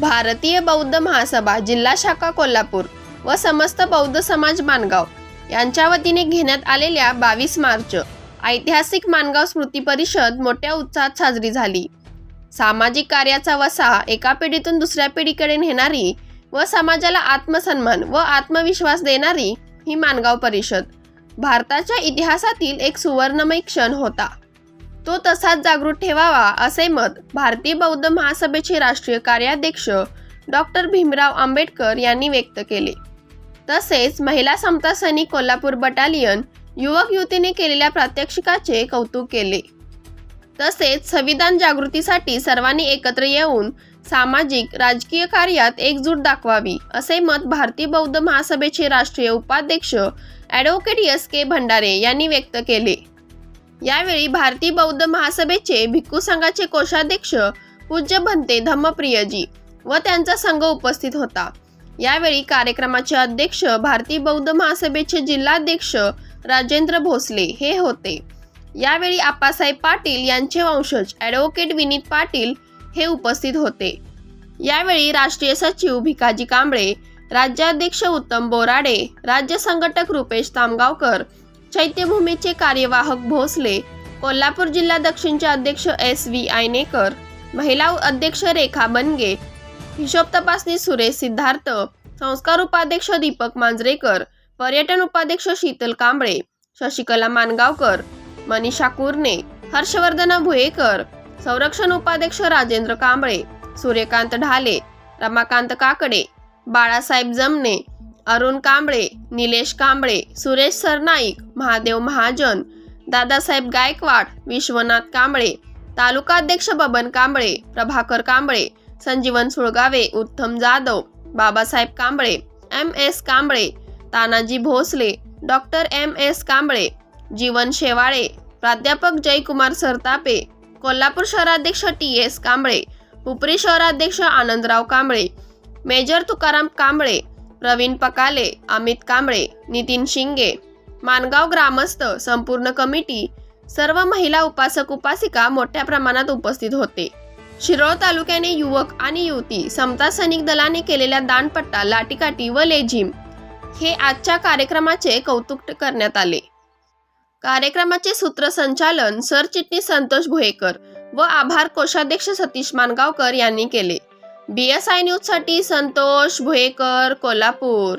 भारतीय बौद्ध महासभा जिल्हा शाखा कोल्हापूर व समस्त बौद्ध समाज माणगाव यांच्या वतीने घेण्यात आलेल्या बावीस मार्च ऐतिहासिक माणगाव स्मृती परिषद मोठ्या उत्साहात साजरी झाली. सामाजिक कार्याचा वसा एका पिढीतून दुसऱ्या पिढीकडे नेणारी व समाजाला आत्मसन्मान व आत्मविश्वास देणारी ही माणगाव परिषद. भारताच्या इतिहासातील एक सुवर्णमय क्षण होता. तो तसाच जागृत ठेवावा असे मत भारतीय बौद्ध महासभेचे राष्ट्रीय कार्याध्यक्ष डॉक्टर भीमराव आंबेडकर यांनी व्यक्त केले. तसेच महिला समता सैनिक कोल्हापूर बटालियन युवक युवतीने केलेल्या प्रात्यक्षिकाचे कौतुक केले. तसेच संविधान जागृतीसाठी सर्वांनी एकत्र येऊन सामाजिक राजकीय कार्यात एकजूट दाखवावी असे मत भारतीय बौद्ध महासभेचे राष्ट्रीय उपाध्यक्ष ॲडव्होकेट एस के भंडारे यांनी व्यक्त केले. यावेळी भारतीय बौद्ध महासभेचे भिक्खू संघाचे कोषाध्यक्ष पूज्य भंते धम्मप्रियजी व त्यांचा संघ उपस्थित होता. यावेळी कार्यक्रमाचे अध्यक्ष भारतीय बौद्ध महासभेचे जिल्हाध्यक्ष राजेंद्र भोसले हे होते. यावेळी आप्पासाहेब पाटील यांचे वंशज ॲडव्होकेट विनीत पाटील हे उपस्थित होते. यावेळी राष्ट्रीय सचिव भिकाजी कांबळे राज्याध्यक्ष उत्तम बोराडे राज्य संघटक रुपेश तामगावकर चैत्यभूमीचे कार्यवाहक भोसले कोल्हापूर जिल्हा दक्षिणचे अध्यक्ष एस व्ही आयनेकर महिला अध्यक्ष रेखा बनगे हिशोब तपासणी सुरेश सिद्धार्थ संस्कार उपाध्यक्ष दीपक मांजरेकर पर्यटन उपाध्यक्ष शीतल कांबळे शशिकला मानगावकर मनीषा कुरणे हर्षवर्धन भुयेकर संरक्षण उपाध्यक्ष राजेंद्र कांबळे सूर्यकांत ढाले रमाकांत काकडे बाळासाहेब जमने अरुण कांबळे निलेश कांबळे सुरेश सरनाईक महादेव महाजन दादासाहेब गायकवाड विश्वनाथ कांबळे तालुकाध्यक्ष Baban Kamble Prabhakar Kamble Sanjeevan Sulgave Uttam Jadhav Babasaheb Kamble M S Kamble Tanaji Bhosale doctor M S Kamble Jeevan Shewale प्राध्यापक जयकुमार सरतापे कोल्हापूर शहराध्यक्ष टी एस कांबळे उपरी शहराध्यक्ष आनंदराव कांबळे मेजर तुकाराम कांबळे प्रवीण पकाले अमित कांबळे नितीन शिंगे मानगाव ग्रामस्थ संपूर्ण कमिटी सर्व महिला उपासक उपासिका मोठ्या प्रमाणात उपस्थित होते. शिरोळ तालुक्याने युवक आणि युवती समता सैनिक दलाने केलेल्या दानपट्टा लाटीकाटी व लेझिम हे आजच्या कार्यक्रमाचे कौतुक करण्यात आले. कार्यक्रमाचे सूत्रसंचालन सरचिटणीस संतोष भोयेकर व आभार कोषाध्यक्ष सतीश मानगावकर यांनी केले. बी एस आय न्यूजसाठी संतोष भोयेकर कोल्हापूर.